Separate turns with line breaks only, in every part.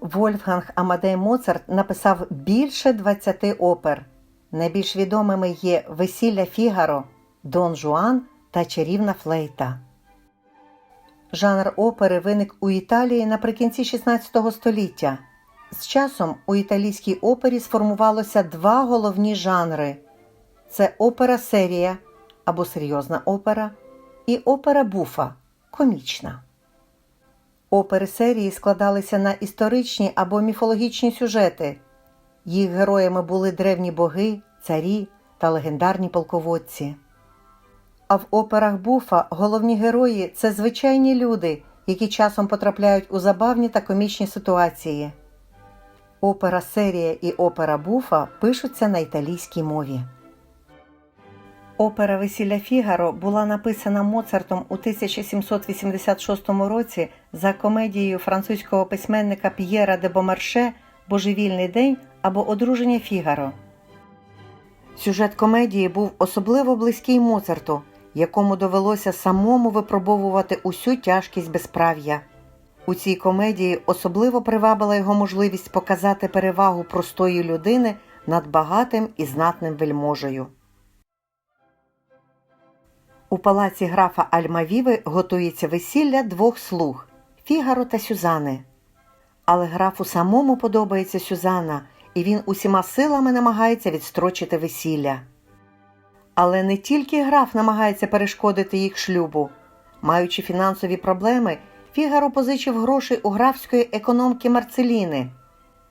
Вольфганг Амадей Моцарт написав більше 20 опер. Найбільш відомими є Весілля Фігаро, Дон Жуан та Чарівна флейта. Жанр опери виник у Італії наприкінці 16 століття. З часом у італійській опері сформувалося два головні жанри: це опера серія або серйозна опера, і опера буфа комічна. Опери серії складалися на історичні або міфологічні сюжети. Їх героями були древні боги, царі та легендарні полководці. А в операх буфа головні герої це звичайні люди, які часом потрапляють у забавні та комічні ситуації. Опера серія і опера буфа пишуться на італійській мові. Опера Весілля Фігаро була написана Моцартом у 1786 році за комедією французького письменника П'єра де Бомарше Божевільний день або Одруження Фігаро. Сюжет комедії був особливо близький Моцарту, якому довелося самому випробовувати усю тяжкість безправ'я. У цій комедії особливо привабила його можливість показати перевагу простої людини над багатим і знатним вельможею. У палаці графа Альмавіви готується весілля двох слуг Фігаро та Сюзани. Але графу самому подобається Сюзанна, і він усіма силами намагається відстрочити весілля. Але не тільки граф намагається перешкодити їх шлюбу. Маючи фінансові проблеми, Фігаро позичив грошей у графської економки Марцеліни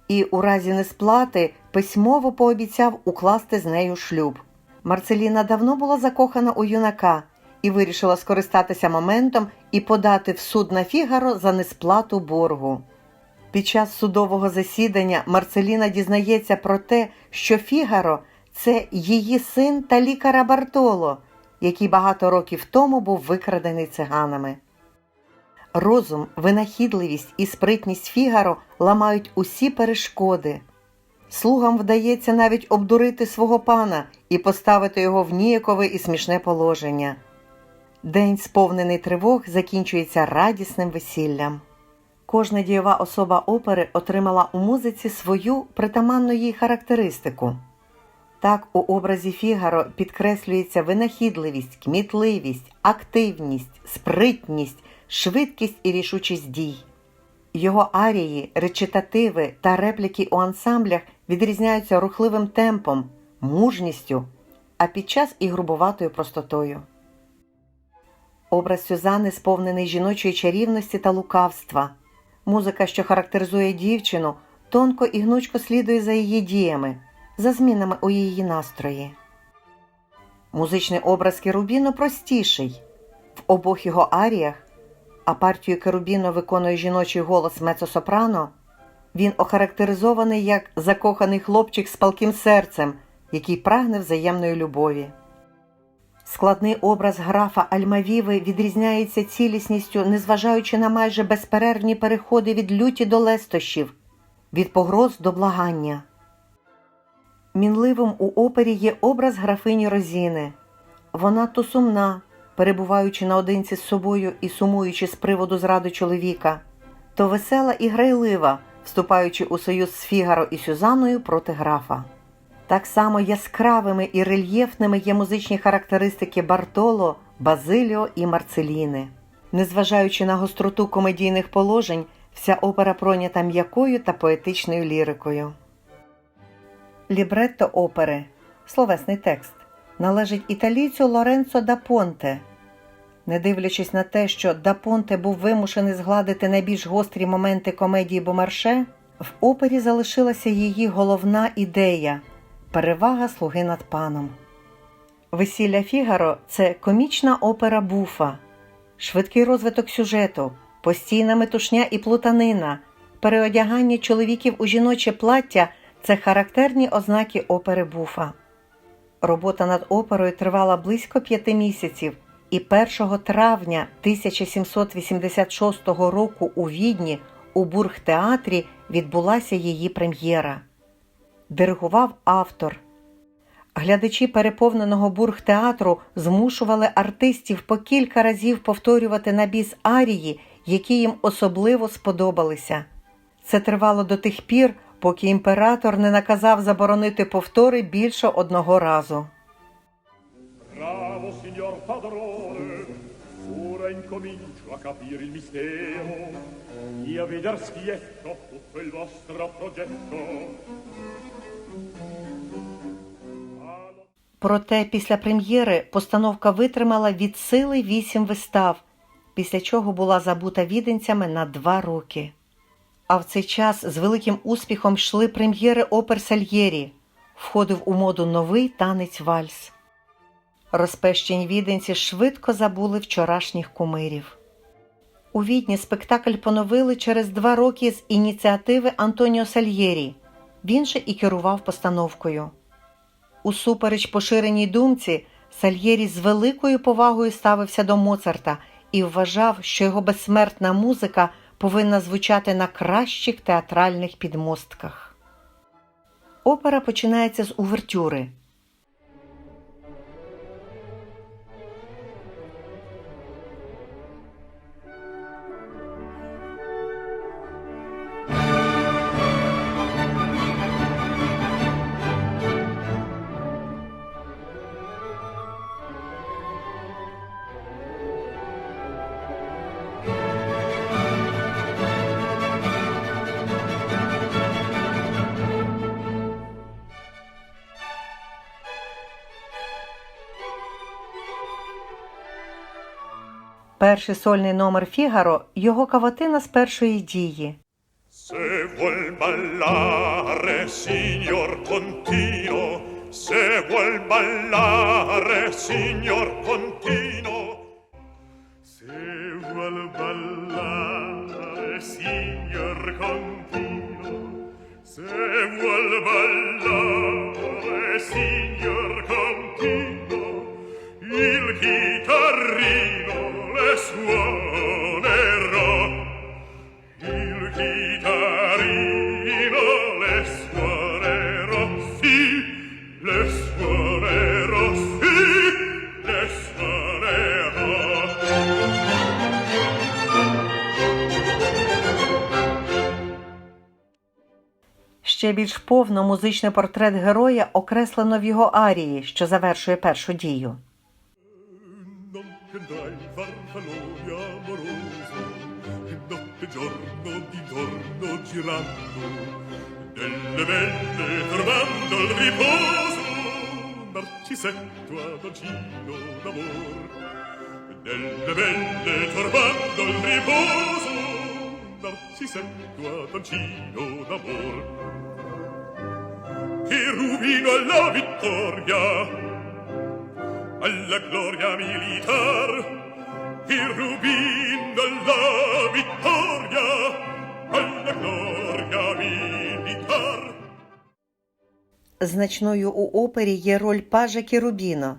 і у разі несплати письмово пообіцяв укласти з нею шлюб. Марцеліна давно була закохана у юнака і вирішила скористатися моментом і подати в суд на Фігаро за несплату боргу. Під час судового засідання Марцеліна дізнається про те, що Фігаро це її син та лікара Бартоло, який багато років тому був викрадений циганами. Розум, винахідливість і спритність Фігаро ламають усі перешкоди. Слугам вдається навіть обдурити свого пана і поставити його в ніякове і смішне положення. День, сповнений тривог, закінчується радісним весіллям. Кожна дієва особа опери отримала у музиці свою притаманну їй характеристику. Так, у образі Фігаро підкреслюється винахідливість, кмітливість, активність, спритність, швидкість і рішучість дій. Його арії, речитативи та репліки у ансамблях відрізняються рухливим темпом, мужністю, а під час і грубуватою простотою. Образ Сюзани сповнений жіночої чарівності та лукавства. Музика, що характеризує дівчину, тонко і гнучко слідує за її діями, за змінами у її настрої. Музичний образ Керубіно простіший. В обох його аріях, а партію Керубіно виконує жіночий голос мецо-сопрано, він охарактеризований як закоханий хлопчик з палким серцем, який прагне взаємної любові. Складний образ графа Альмавіви відрізняється цілісністю, незважаючи на майже безперервні переходи від люті до лестощів, від погроз до благання. Мінливим у опері є образ графині Розіни. Вона то сумна, перебуваючи наодинці з собою і сумуючи з приводу зради чоловіка, то весела і грайлива, вступаючи у союз з Фігаро і Сюзанною проти графа. Так само яскравими і рельєфними є музичні характеристики Бартоло, Базиліо і Марцеліни. Незважаючи на гостроту комедійних положень, вся опера пройнята м'якою та поетичною лірикою. Лібретто опери словесний текст належить італійцю Лоренцо да Понте. Не дивлячись на те, що да Понте був вимушений згладити найбільш гострі моменти комедії Бомарше, в опері залишилася її головна ідея перевага слуги над паном. Весілля Фігаро це комічна опера буфа, швидкий розвиток сюжету, постійна метушня і плутанина, переодягання чоловіків у жіноче плаття це характерні ознаки опери буфа. Робота над оперою тривала близько п'яти місяців, і 1 травня 1786 року у Відні у Бургтеатрі відбулася її прем'єра. Диригував автор. Глядачі переповненого бургтеатру змушували артистів по кілька разів повторювати на біс арії, які їм особливо сподобалися. Це тривало до тих пір, поки імператор не наказав заборонити повтори більше одного разу.
Padrone, ora incomincio a capire il mistero e a veder schietto tutto il vostro progetto.
Проте після прем'єри постановка витримала від сили вісім вистав, після чого була забута віденцями на два роки. А в цей час з великим успіхом йшли прем'єри опер Сальєрі, входив у моду новий танець вальс. Розпещені віденці швидко забули вчорашніх кумирів. У Відні спектакль поновили через два роки з ініціативи Антоніо Сальєрі. Він же і керував постановкою. Усупереч поширеній думці, Сальєрі з великою повагою ставився до Моцарта і вважав, що його безсмертна музика повинна звучати на кращих театральних підмостках. Опера починається з увертюри. Перший сольний номер Фігаро його каватина з першої дії.
Se vuol ballare, signor Contino, se vuol ballare, signor Contino. Se vuol ballare, signor Contino, se vuol ballare, signor Contino, il chitarrino le suonerà. Il chitarrino le suonerò, sì, le suonerò, sì, le suonerò.
Ще більш повно музичний портрет героя окреслено в його арії, що завершує першу дію.
scendrai farfalone amoroso che notte e giorno d'intorno girando delle belle trovando il riposo narcisetto ad d'amor. Delle belle trovando il riposo narcisetto ad agino d'amor. Che rubino alla vittoria alla gloria militar il rubin alla vittoria alla gloria militar
Значною у опері є роль пажа Керубіно.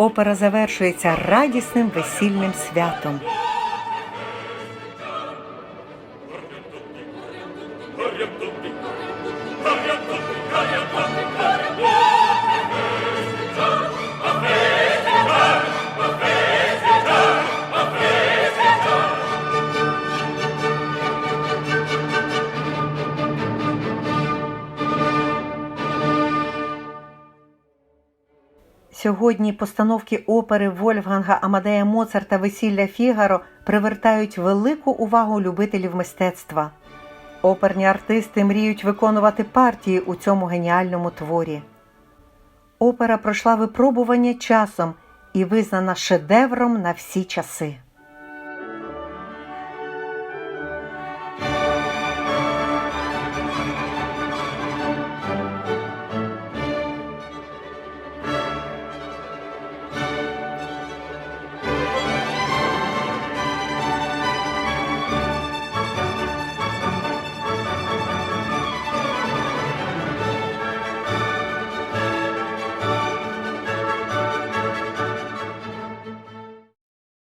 Опера завершується радісним весільним святом. Сьогодні постановки опери Вольфганга Амадея Моцарта Весілля Фігаро привертають велику увагу любителів мистецтва. Оперні артисти мріють виконувати партії у цьому геніальному творі. Опера пройшла випробування часом і визнана шедевром на всі часи.